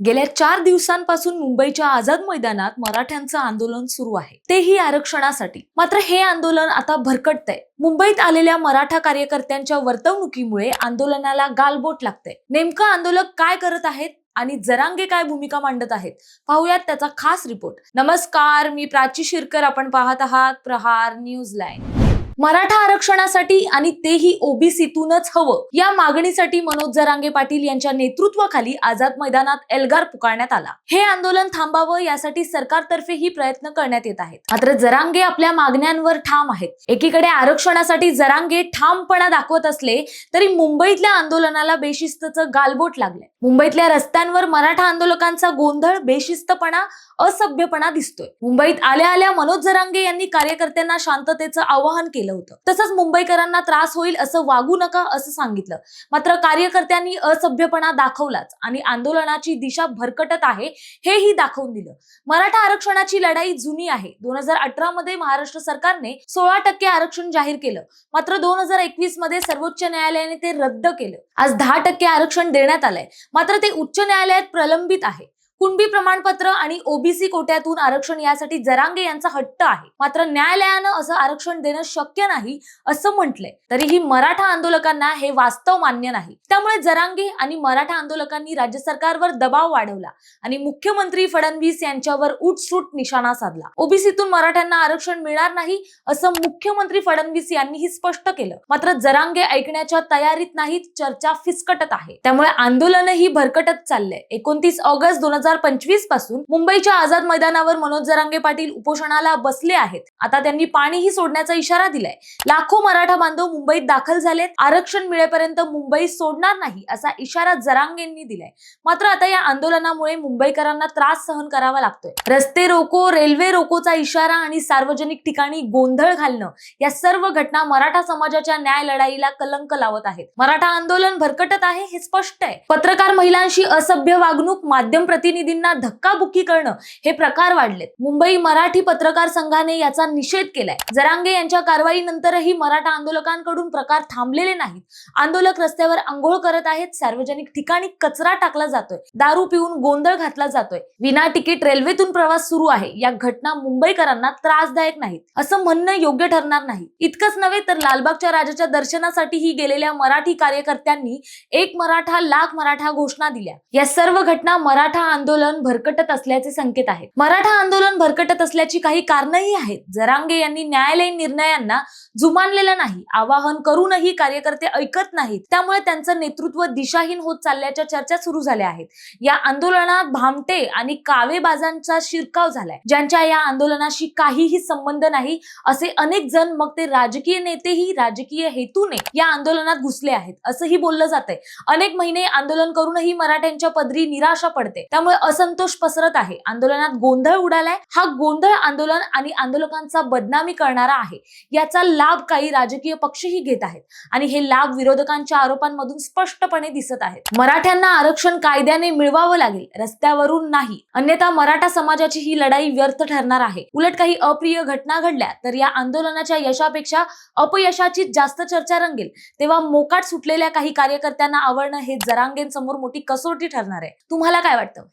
गेल्या चार दिवसांपासून मुंबईच्या आझाद मैदानात मराठ्यांचं आंदोलन सुरू आहे. तेही आरक्षणासाठी. मात्र हे आंदोलन आता भरकटतंय. मुंबईत आलेल्या मराठा कार्यकर्त्यांच्या वर्तवणुकीमुळे आंदोलनाला गालबोट लागतंय. नेमकं आंदोलक काय करत आहेत आणि जरांगे काय भूमिका मांडत आहेत पाहूयात त्याचा खास रिपोर्ट. नमस्कार मी प्राची शिरकर आपण पाहत आहात प्रहार न्यूज लाईन. मराठा आरक्षणासाठी आणि तेही ओबीसीतूनच हवं. या मागणीसाठी मनोज जरांगे पाटील यांच्या नेतृत्वाखाली आझाद मैदानात एल्गार पुकारण्यात आला. हे आंदोलन थांबावं यासाठी सरकारतर्फेही प्रयत्न करण्यात येत आहेत. मात्र जरांगे आपल्या मागण्यांवर ठाम आहेत. एकीकडे आरक्षणासाठी जरांगे ठामपणा दाखवत असले तरी मुंबईतल्या आंदोलनाला बेशिस्तचं गालबोट लागलंय. मुंबईतल्या रस्त्यांवर मराठा आंदोलकांचा गोंधळ बेशिस्तपणा असभ्यपणा दिसतोय. मुंबईत आल्या आल्या मनोज जरांगे यांनी कार्यकर्त्यांना शांततेचं आवाहन केलं. होतं. तसंच मुंबईकरांना त्रास होईल असं वागू नका असं सांगितलं. मात्र कार्यकर्त्यांनी असभ्यपणा दाखवलाच आणि आंदोलनाची दिशा भरकटत आहे हेही दाखवून दिलं. मराठा आरक्षणाची लढाई जुनी आहे. दोन हजार अठरा मध्ये महाराष्ट्र सरकारने सोळा टक्के आरक्षण जाहीर केलं. मात्र दोन हजार एकवीसमध्ये सर्वोच्च न्यायालयाने ते रद्द केलं. आज दहा टक्के आरक्षण देण्यात आलंय. मात्र ते उच्च न्यायालयात प्रलंबित आहे. कुणबी प्रमाणपत्र आणि ओबीसी कोट्यातून आरक्षण यासाठी जरांगे यांचा हट्ट आहे. मात्र न्यायालयानं असं आरक्षण देणं शक्य नाही असं म्हटलंय. तरीही मराठा आंदोलकांना हे वास्तव मान्य नाही. त्यामुळे जरांगे आणि मराठा आंदोलकांनी राज्य सरकारवर दबाव वाढवला आणि मुख्यमंत्री फडणवीस यांच्यावर उठसूट निशाणा साधला. ओबीसीतून मराठ्यांना आरक्षण मिळणार नाही असं मुख्यमंत्री फडणवीस यांनीही स्पष्ट केलं. मात्र जरांगे ऐकण्याच्या तयारीत नाहीत चर्चा फिसकटत आहे. त्यामुळे आंदोलनही भरकटत चाललंय. एकोणतीस ऑगस्ट दोन हजार पंचवीसपासून मुंबईच्या आझाद मैदानावर मनोज जरांगे पाटील उपोषणाला बसले आहेत. आता त्यांनी पाणीही सोडण्याचा इशारा दिलाय. लाखो मराठा बांधव मुंबईत दाखल झालेत. आरक्षण मिळेपर्यंत मुंबई सोडणार नाही असा इशारा जरांगेंनी दिलाय. मात्र आता या आंदोलनामुळे मुंबईकरांना त्रास सहन करावा लागतोय. रस्ते रोको रेल्वे रोकोचा इशारा आणि सार्वजनिक ठिकाणी गोंधळ घालणं या सर्व घटना मराठा समाजाच्या न्याय लढाईला कलंक लावत आहेत. मराठा आंदोलन भरकटत आहे हे स्पष्ट आहे. पत्रकार महिलांशी असभ्य वागणूक माध्यम प्रतिनिधींना धक्काबुक्की करणं हे प्रकार वाढलेत. मुंबई मराठी पत्रकार संघाने याचा निषेध केलाय. जरांगे यांच्या कारवाईनंतरही मराठा आंदोलकांकडून प्रकार थांबलेले नाहीत. आंदोलक रस्त्यावर आंघोळ करत आहेत. सार्वजनिक ठिकाणी कचरा टाकला जातोय. दारू पिऊन गोंधळ घातला जातोय. विना तिकीट रेल्वेतून प्रवास सुरू आहे. या घटना मुंबईकरांना त्रासदायक नाहीत. असं म्हणणं योग्य ठरणार नाही. इतकंच नव्हे तर लालबागच्या राजाच्या दर्शनासाठीही गेलेल्या मराठी कार्यकर्त्यांनी एक मराठा लाख मराठा घोषणा दिल्या. या सर्व घटना मराठा आंदोलन भरकटत असल्याचे संकेत आहेत. मराठा आंदोलन भरकटत असल्याची काही कारणही आहेत. जरांगे यांनी न्यायालयीन निर्णयांना जुमानलेलं नाही आवाहन करूनही कार्यकर्ते ऐकत नाहीत. त्यामुळे त्यांचं नेतृत्व दिशाहीन होत चालल्याच्या चर्चा सुरू झाल्या आहेत. या आंदोलनात भामटे आणि कावेबाजांचा शिरकाव झालाय. ज्यांच्या या आंदोलनाशी काहीही संबंध नाही असे अनेक जण मग ते राजकीय नेतेही राजकीय हेतूने या आंदोलनात घुसले आहेत असंही बोललं जातंय. अनेक महिने आंदोलन करूनही मराठ्यांच्या पदरी निराशा पडते. त्यामुळे असंतोष पसरत आहे. आंदोलनात गोंधळ उडालाय. हा गोंधळ आंदोलन आणि आंदोलकांचा बदनामी करणारा आहे. याचा लाभ काही राजकीय पक्षही घेत आहेत आणि हे लाभ विरोधकांच्या आरोपांमधून स्पष्टपणे दिसत आहेत. मराठ्यांना आरक्षण कायद्याने मिळवावं लागेल रस्त्यावरून नाही. अन्यथा मराठा समाजाची ही लढाई व्यर्थ ठरणार आहे. उलट काही अप्रिय घटना घडल्या तर या आंदोलनाच्या यशापेक्षा अपयशाची जास्त चर्चा रंगेल. तेव्हा मोकाट सुटलेल्या काही कार्यकर्त्यांना आवडणं हे जरांगेंसमोर मोठी कसोटी ठरणार आहे. तुम्हाला काय वाटतं?